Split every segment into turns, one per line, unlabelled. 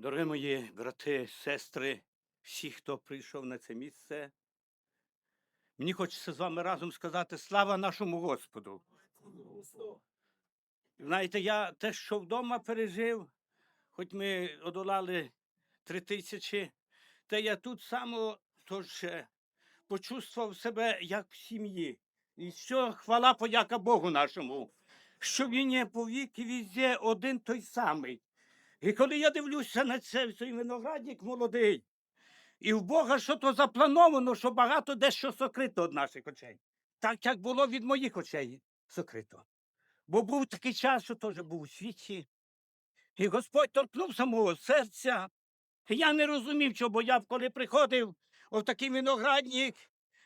Дорогі мої брати, сестри, всі, хто прийшов на це місце, мені хочеться з вами разом сказати слава нашому Господу. Знаєте, я те, що вдома пережив, хоч ми одолали три тисячі, та я тут само тож е, почувствував себе як в сім'ї. І що хвала подяка Богу нашому, що він є повіки візде один той самий. І коли я дивлюся на це, цей виноградник молодий, і в Бога що то заплановано, що багато дещо сокрито від наших очей. Так як було від моїх очей сокрито. Бо був такий час, що теж був у світі, і Господь торкнувся мого серця. Я не розумів, що, бо я коли приходив в такий виноградник,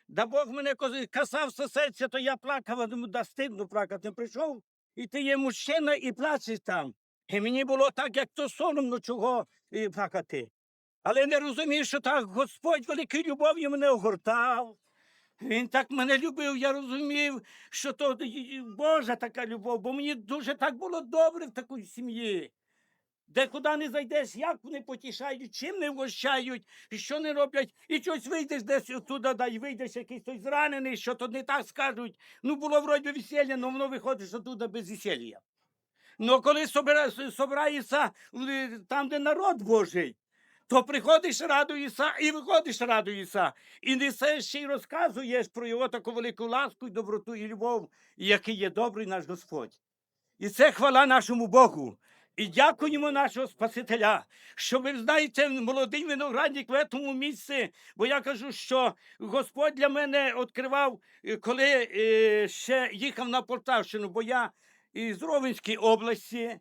да Бог мене касався серця, то я плакав, а думаю, да стидно плакати. Прийшов, і ти є мужчина і плачеш там. І мені було так, як то соромно чого плакати. Але не розумів, що так Господь великою любов'ю мене огортав. Він так мене любив, я розумів, що то Божа така любов, бо мені дуже так було добре в такій сім'ї. Де куди не зайдеш, як вони потішають, чим не вгощають, що не роблять, і щось вийдеш десь туди, да й вийдеш якийсь той зранений, що то не так скажуть. Ну, було вроді весілля, але воно виходить, що без весілля. Ну, коли собира- собирається е, там, де народ Божий, то приходиш радуєшся і виходиш радуєшся. І несеш ще й розказуєш про його таку велику ласку, і доброту і любов, який є добрий наш Господь. І це хвала нашому Богу. І дякуємо нашого Спасителя, що ви знаєте, молодий виноградник в цьому місці, бо я кажу, що Господь для мене відкривав, е, коли е, ще їхав на Полтавщину, бо я із Ровенської області,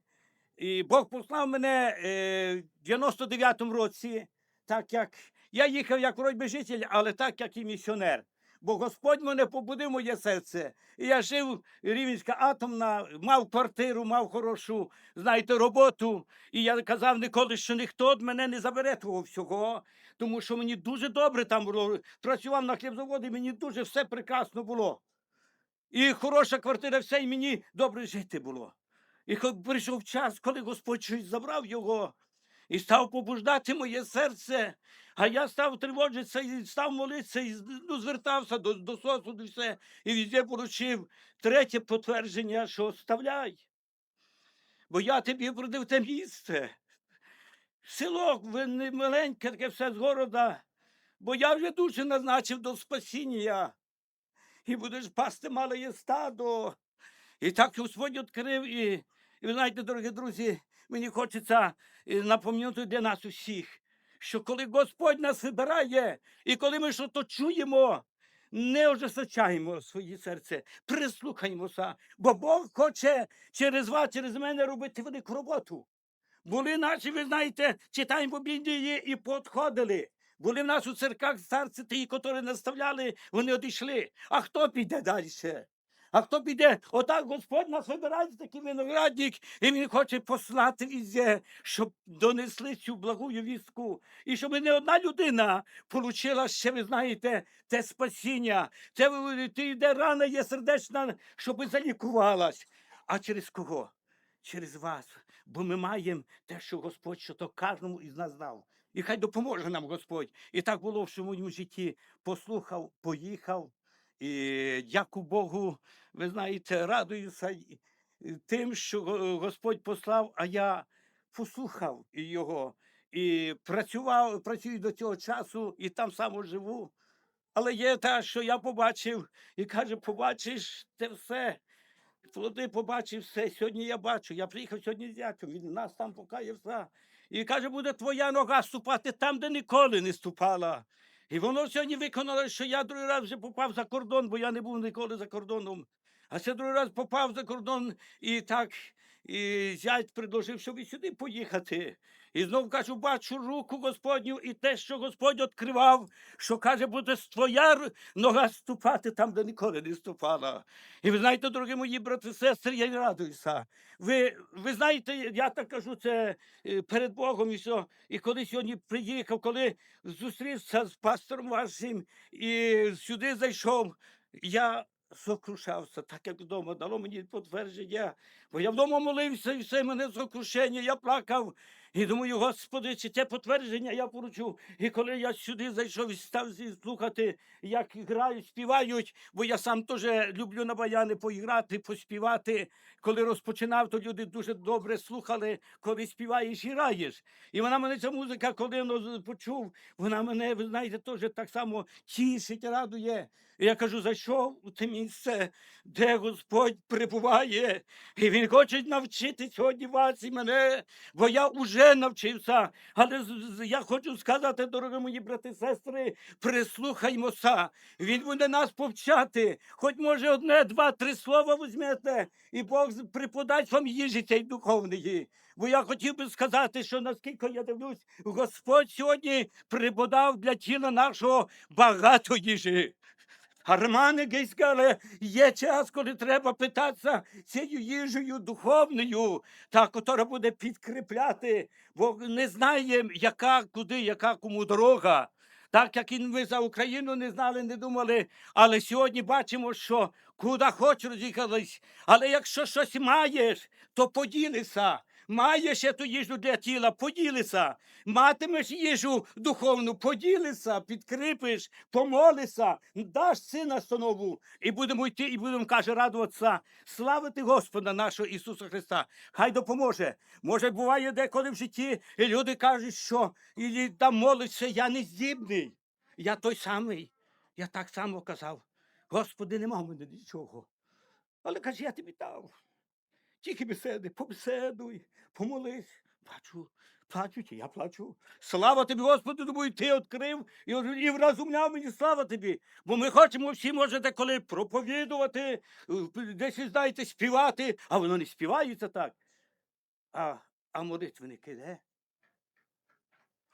і Бог послав мене е, в 99-му році, так як я їхав як вроді житель, але так як і місіонер. Бо Господь мене побудив моє серце. І я жив Рівненська атомна, мав квартиру, мав хорошу, знаєте, роботу. І я казав ніколи, що ніхто від мене не забере того всього, тому що мені дуже добре там було. Працював на хлібзаводі, мені дуже все прекрасно було. І хороша квартира, все, і мені добре жити було. І коли прийшов час, коли Господь щось забрав його і став побуждати моє серце, а я став тривожитися і став молитися, і ну, звертався до, до сосуду, і все, і везде поручив третє потвердження, що оставляй. Бо я тобі продив те місце. Село не маленьке, таке все з города, бо я вже дуже назначив до спасіння. І будеш пасти мале стадо. І так Господь відкрив. І, і ви знаєте, дорогі друзі, мені хочеться е, напомнити для нас усіх, що коли Господь нас вибирає, і коли ми щось то чуємо, не ожесточаємо своє серце, прислухаємося, бо Бог хоче через вас, через мене робити велику роботу. Були наші, ви знаєте, читаємо Біблії і підходили. Були в нас у церквах старці ті, які наставляли, вони одійшли. А хто піде далі? А хто піде? Отак Господь нас вибирає такий виноградник, і Він хоче послати візде, щоб донесли цю благу вістку. І щоб не одна людина получила ще, ви знаєте, те спасіння, те йде рана є сердечна, щоб залікувалась. А через кого? Через вас. Бо ми маємо те, що Господь, що то кожному із нас дав. І хай допоможе нам Господь. І так було в моєму житті. Послухав, поїхав. І дяку Богу, ви знаєте, радуюся тим, що Господь послав, а я послухав його. І працював, працюю до цього часу, і там само живу. Але є те, що я побачив, і каже, побачиш те все. Плоди побачив все. Сьогодні я бачу. Я приїхав сьогодні з зятем, він нас там покає. І каже, буде твоя нога ступати там, де ніколи не ступала. І воно сьогодні виконало, що я другий раз вже попав за кордон, бо я не був ніколи за кордоном. А ще другий раз попав за кордон і так, і зять предложив, щоб і сюди поїхати. І знов кажу, бачу руку Господню і те, що Господь відкривав, що каже, буде твоя нога ступати там, де ніколи не ступала. І ви знаєте, дорогі мої брати сестри, я й радуюся. Ви, ви знаєте, я так кажу це е, перед Богом і все. І коли сьогодні приїхав, коли зустрівся з пастором вашим і сюди зайшов, я сокрушався, так як вдома, дало мені підтвердження. Бо я вдома молився і все мене сокрушення, я плакав. І думаю, Господи, чи те підтвердження я поручу. І коли я сюди зайшов і став слухати, як грають, співають, бо я сам теж люблю на баяни поіграти, поспівати. Коли розпочинав, то люди дуже добре слухали, коли співаєш і граєш. І вона мене ця музика, коли почув, вона мене, ви знаєте, теж так само тішить, радує. І я кажу, зайшов у те місце, де Господь перебуває, і Він хоче навчити сьогодні вас і мене, бо я вже навчився. Але я хочу сказати, дорогі мої брати і сестри, прислухаймося. Він буде нас повчати. Хоч може одне, два, три слова візьмете, і Бог преподасть вам їжі цієї духовної. Бо я хотів би сказати, що наскільки я дивлюсь, Господь сьогодні преподав для тіла нашого багато їжі. Армани гейскали, є час, коли треба питатися цією їжею духовною, та котра буде підкріпляти, бо не знає, яка куди, яка кому дорога. Так як і ми за Україну не знали, не думали, але сьогодні бачимо, що куди хоч роз'їхались. Але якщо щось маєш, то поділися. Маєш ту їжу для тіла, поділися. Матимеш їжу духовну, поділися, підкріпиш, помолися, даш сина настанову, і будемо йти, і будемо, каже, радуватися, славити Господа нашого Ісуса Христа. Хай допоможе. Може, буває деколи в житті, і люди кажуть, що і там молиться, я не здібний. Я той самий. Я так само казав. Господи, нема в мене нічого. Але каже, я тобі дав. Тільки беседи, побеседуй, помолись. Плачу, плачу, чи я плачу. Слава тобі, Господи, думаю, ти відкрив і, і вразумляв мені, слава тобі. Бо ми хочемо всі, можете, коли проповідувати, е, десь, знаєте, співати, а воно не співається так. А, а молитвенники, де?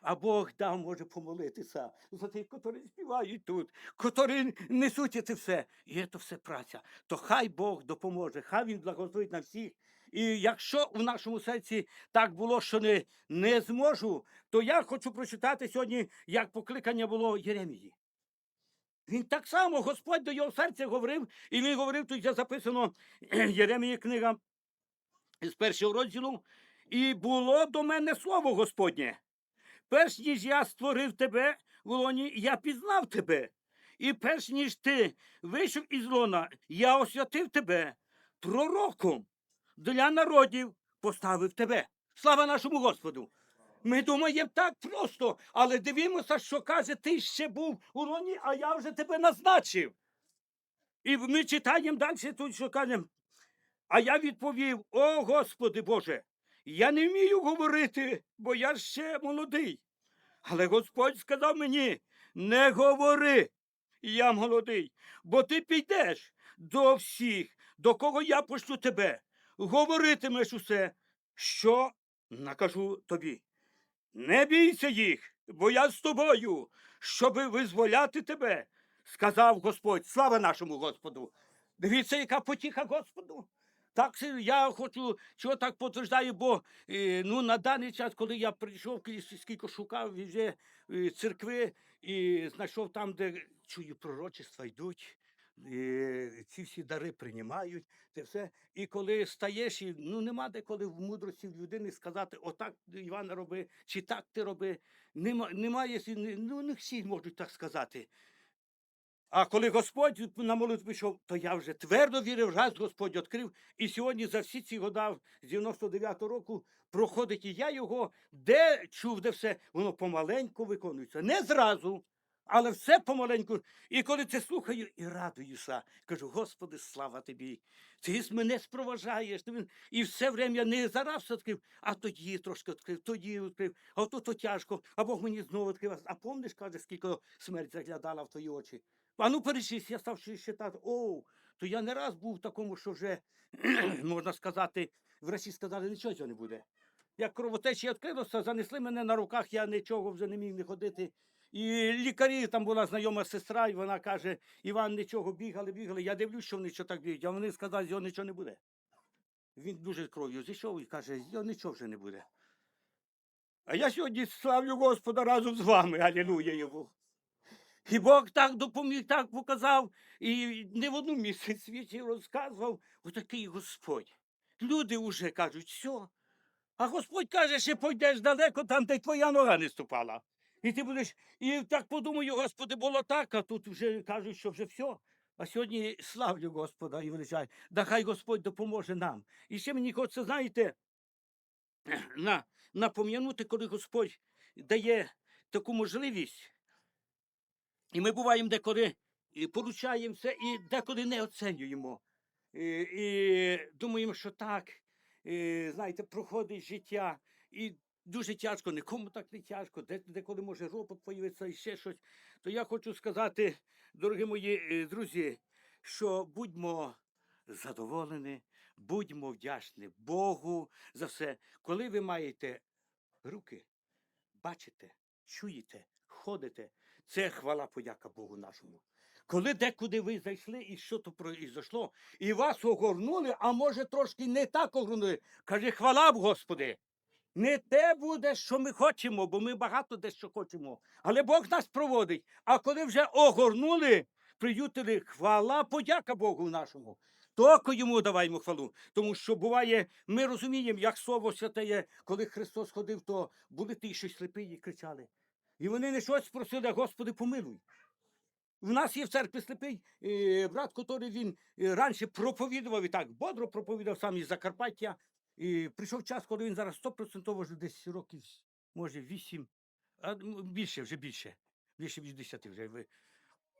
А Бог дав може помолитися за тих, котрі співають тут, котрі несуть це все. І це все праця. То хай Бог допоможе, хай Він благословить на всіх. І якщо в нашому серці так було, що не, не зможу, то я хочу прочитати сьогодні, як покликання було Єремії. Він так само, Господь до його серця говорив, і він говорив, тут є записано Єремії книга з першого розділу. І було до мене слово Господнє. Перш ніж я створив тебе в лоні, я пізнав тебе. І перш ніж ти вийшов із лона, я освятив тебе пророком для народів поставив тебе. Слава нашому Господу! Ми думаємо так просто, але дивимося, що каже, ти ще був у лоні, а я вже тебе назначив. І ми читаємо далі тут, що каже, а я відповів: О Господи Боже, я не вмію говорити, бо я ще молодий. Але Господь сказав мені: не говори, я молодий, бо ти підеш до всіх, до кого я пошлю тебе, говоритимеш усе, що накажу тобі. Не бійся їх, бо я з тобою, щоби визволяти тебе, сказав Господь. Слава нашому Господу. Дивіться, яка потіха Господу. Так я хочу, чого так потверждаю, бо е, ну, на даний час, коли я прийшов, скільки шукав вже е, церкви і знайшов там, де чую, пророчества йдуть, ці всі дари приймають, це все. І коли стаєш, і, ну нема де коли в мудрості в людини сказати, отак Івана роби, чи так ти роби. Нема, немає, ну не всі можуть так сказати. А коли Господь на молитву пішов, то я вже твердо вірив, раз Господь відкрив. І сьогодні за всі ці года з 99-го року проходить і я його, де чув, де все, воно помаленьку виконується. Не зразу, але все помаленьку. І коли це слухаю і радуюся, кажу, Господи, слава тобі. Ти мене спроважаєш. І все время не зараз відкрив, а тоді трошки відкрив, тоді відкрив, а то, то тяжко, а Бог мені знову відкрив. А помниш, каже, скільки смерть заглядала в твої очі? А ну перечись, я став считати, оу, то я не раз був в такому, що вже, можна сказати, врачі сказали, нічого цього не буде. Як кровотечі відкрилося, занесли мене на руках, я нічого вже не міг не ходити. І лікарі, там була знайома сестра, і вона каже, Іван, нічого, бігали, бігали. Я дивлюсь, що вони що так бігають, а вони сказали, його нічого не буде. Він дуже кров'ю зійшов і каже, його нічого вже не буде. А я сьогодні славлю Господа разом з вами, алілуя йому. І Бог так допоміг, так показав, і не в одну місце світі розказував, отакий Господь. Люди вже кажуть, все. А Господь каже, що пойдеш далеко там, де твоя нога не ступала. І ти будеш, і так подумаю, Господи, було так, а тут вже кажуть, що вже все. А сьогодні славлю Господа і величаю. Да хай Господь допоможе нам. І ще мені хочеться, знаєте, на, напом'янути, коли Господь дає таку можливість. І ми буваємо деколи і поручаємо все, і деколи не оцінюємо. І, і думаємо, що так, і, знаєте, проходить життя, і дуже тяжко, нікому так не тяжко, де, деколи може ропот появитися і ще щось. То я хочу сказати, дорогі мої е, друзі, що будьмо задоволені, будьмо вдячні Богу за все. Коли ви маєте руки, бачите, чуєте, ходите, це хвала подяка Богу нашому. Коли декуди ви зайшли і що то произошло, і вас огорнули, а може трошки не так огорнули, каже, хвала б, Господи. Не те буде, що ми хочемо, бо ми багато дещо хочемо. Але Бог нас проводить. А коли вже огорнули, приютили, хвала, подяка Богу нашому. Токо йому даваймо хвалу. Тому що буває, ми розуміємо, як слово святе є, коли Христос ходив, то були ті, що сліпі і кричали. І вони не щось просили, Господи, помилуй. У нас є в церкві сліпий е, брат, який він е, раніше проповідував і так бодро проповідав сам із Закарпаття. І прийшов час, коли він зараз стопроцентово вже десь років, може, вісім, а більше, вже більше, більше ніж десяти вже.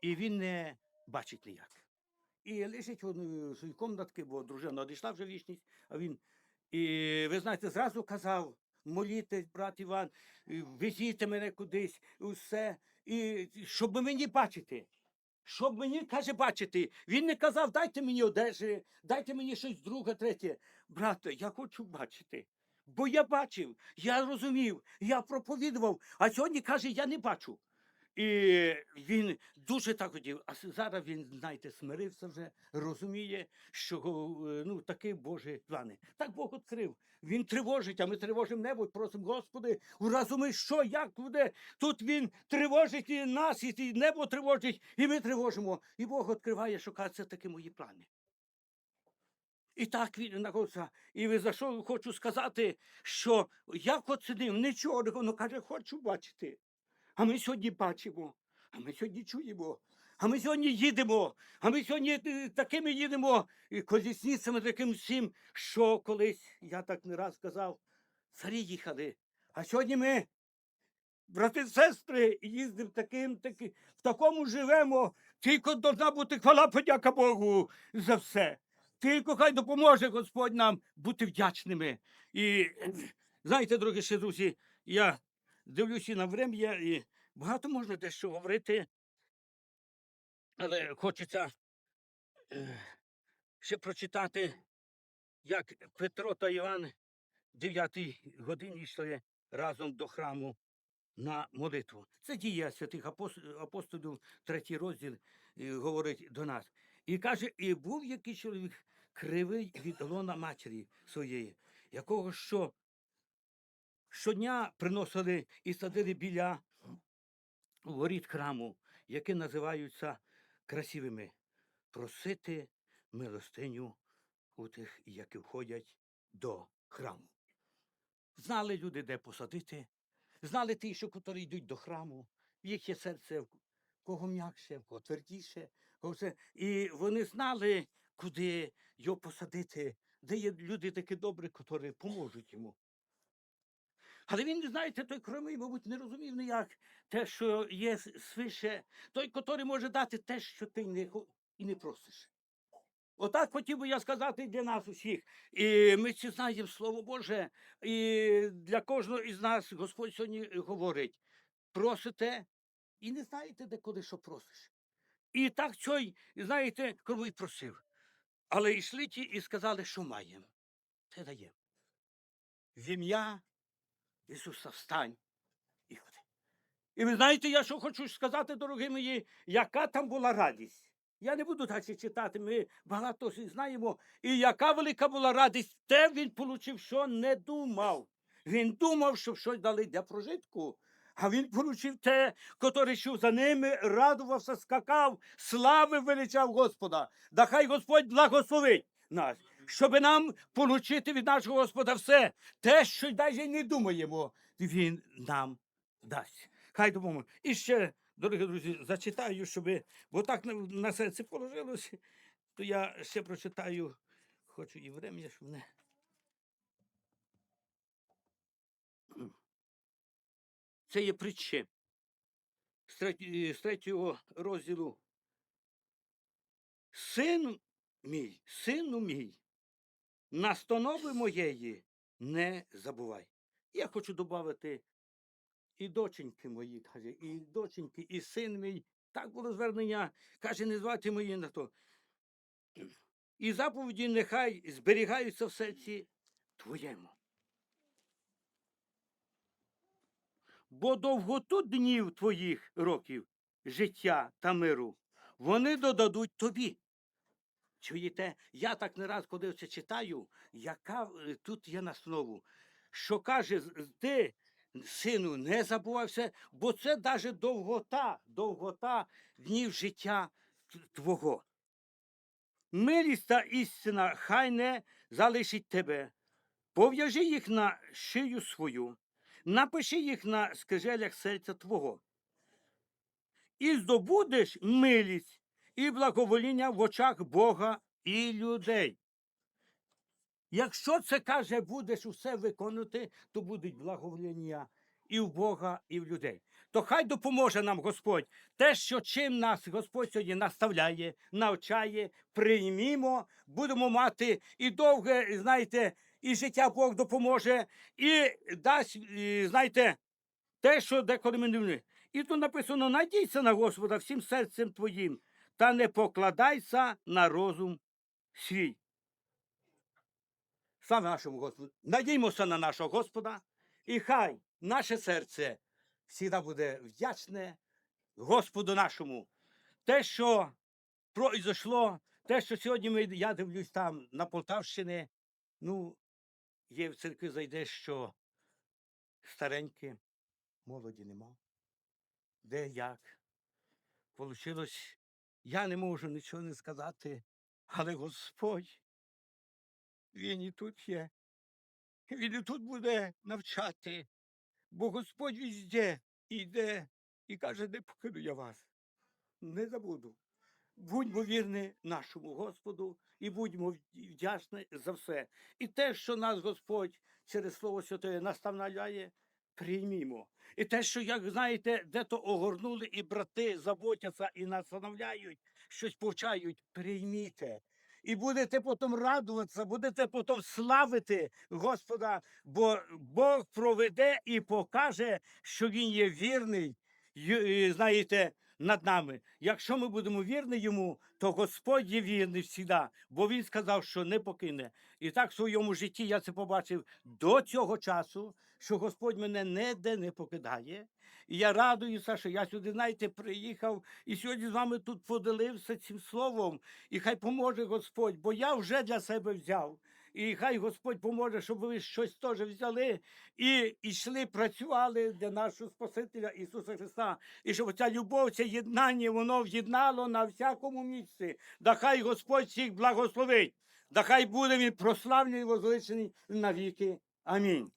І він не бачить ніяк. І він у своїй комнатці, бо дружина одійшла вже вічність, а він, і ви знаєте, зразу казав, молітесь, брат Іван, везіть мене кудись, усе, і щоб мені бачити. Щоб мені каже бачити. Він не казав, дайте мені одежі, дайте мені щось друге, третє. Брате, я хочу бачити. Бо я бачив, я розумів, я проповідував, а сьогодні каже, я не бачу. І він дуже так хотів. А зараз він, знаєте, смирився вже, розуміє, що е, ну, такі Божі плани. Так Бог відкрив. Він тривожить, а ми тривожимо небо, просимо, Господи, уразуми, що, як буде. Тут він тривожить і нас, і небо тривожить, і ми тривожимо. І Бог відкриває, що каже, це такі мої плани. І так він знаходиться. І ви за що хочу сказати, що як оцінив, нічого, не воно каже, хочу бачити. А ми сьогодні бачимо, а ми сьогодні чуємо, а ми сьогодні їдемо, а ми сьогодні е, такими їдемо і колісницями таким всім, що колись, я так не раз казав, царі їхали. А сьогодні ми, брати сестри, їздимо таким, таки, в такому живемо. Тільки должна бути хвала подяка Богу за все. Тільки хай допоможе Господь нам бути вдячними. І знаєте, дорогі ще друзі, я дивлюся на врем'я і багато можна дещо говорити, але хочеться е, ще прочитати, як Петро та Іван в 9 годині йшли разом до храму на молитву. Це дія святих апостолів, третій розділ е, говорить до нас. І каже, і був якийсь чоловік кривий від лона матері своєї, якого що щодня приносили і садили біля воріт храму, які називаються красивими, просити милостиню у тих, які входять до храму. Знали люди, де посадити, знали ті, що котрі йдуть до храму, в їх є серце в кого м'якше, в кого твердіше. І вони знали, куди його посадити, де є люди такі добрі, котрі поможуть йому. Але він, знаєте, той кромий, мабуть, не розумів ніяк те, що є свише, той, котрий може дати те, що ти не, і не просиш. Отак хотів би я сказати для нас усіх. І ми всі знаємо Слово Боже, і для кожного із нас Господь сьогодні говорить: просите і не знаєте, де коли що просиш. І так цей, знаєте, кровий просив. Але йшли ті і сказали, що маємо. Це даємо. В ім'я Ісуса встань і ходи. І ви знаєте, я що хочу сказати, дорогі мої, яка там була радість. Я не буду далі читати, ми багато знаємо. І яка велика була радість, те він получив, що не думав. Він думав, що щось дали для прожитку, А він поручив те, котрий йшов за ними, радувався, скакав, слави величав Господа. Да хай Господь благословить нас, щоб нам получити від нашого Господа все, те, що навіть не думаємо, Він нам дасть. Хай допоможе. І ще, дорогі друзі, зачитаю, щоб, бо так на, серце положилось, то я ще прочитаю, хочу і врем'я, щоб не. Це є притчі з третього розділу. Син мій, сину мій, настанови моєї не забувай. Я хочу додати і доченьки мої, каже, і доченьки, і син мій. Так було звернення, каже, не звати мої на то. І заповіді нехай зберігаються в серці твоєму. бо довготу днів твоїх років життя та миру вони додадуть тобі. Чуєте, я так не раз, коли це читаю, яка е, тут є настанову, що каже, ти, сину, не забувайся, бо це навіть довгота, довгота днів життя твого. Милість та істина хай не залишить тебе. Пов'яжи їх на шию свою, напиши їх на скрижелях серця Твого. І здобудеш милість і благовоління в очах Бога і людей. Якщо це каже, будеш усе виконувати, то будуть благовоління і в Бога, і в людей. То хай допоможе нам Господь те, що чим нас Господь сьогодні наставляє, навчає, приймімо, будемо мати і довге, знаєте, і життя Бог допоможе, і дасть, знаєте, те, що деколи ми не. І тут написано: надійся на Господа всім серцем твоїм, та не покладайся на розум свій. Слава нашому Господу. Надіймося на нашого Господа, і хай наше серце завжди буде вдячне Господу нашому. Те, що произошло, те, що сьогодні ми, я дивлюсь там на Полтавщині, ну, є в церкві зайдеш, що старенькі, молоді нема. Де як? Получилось, я не можу нічого не сказати, але Господь, Він і тут є. Він і тут буде навчати, бо Господь візде йде і каже, не покину я вас. Не забуду. Будьмо вірні нашому Господу і будьмо вдячні за все. І те, що нас Господь через Слово Святе наставляє, приймімо. І те, що, як знаєте, де-то огорнули і брати заботяться і настановляють, щось повчають, прийміте. І будете потім радуватися, будете потім славити Господа, бо Бог проведе і покаже, що Він є вірний, знаєте, над нами. Якщо ми будемо вірні йому, то Господь є вірний завжди, бо він сказав, що не покине. І так в своєму житті я це побачив до цього часу, що Господь мене ніде не покидає. І я радуюся, що я сюди, знаєте, приїхав і сьогодні з вами тут поділився цим словом. І хай поможе Господь, бо я вже для себе взяв. І хай Господь поможе, щоб ви щось теж взяли і йшли, працювали для нашого Спасителя Ісуса Христа. І щоб ця любов, це єднання, воно в'єднало на всякому місці. Да хай Господь всіх благословить. Да хай буде він прославлений і возвеличений навіки. Амінь.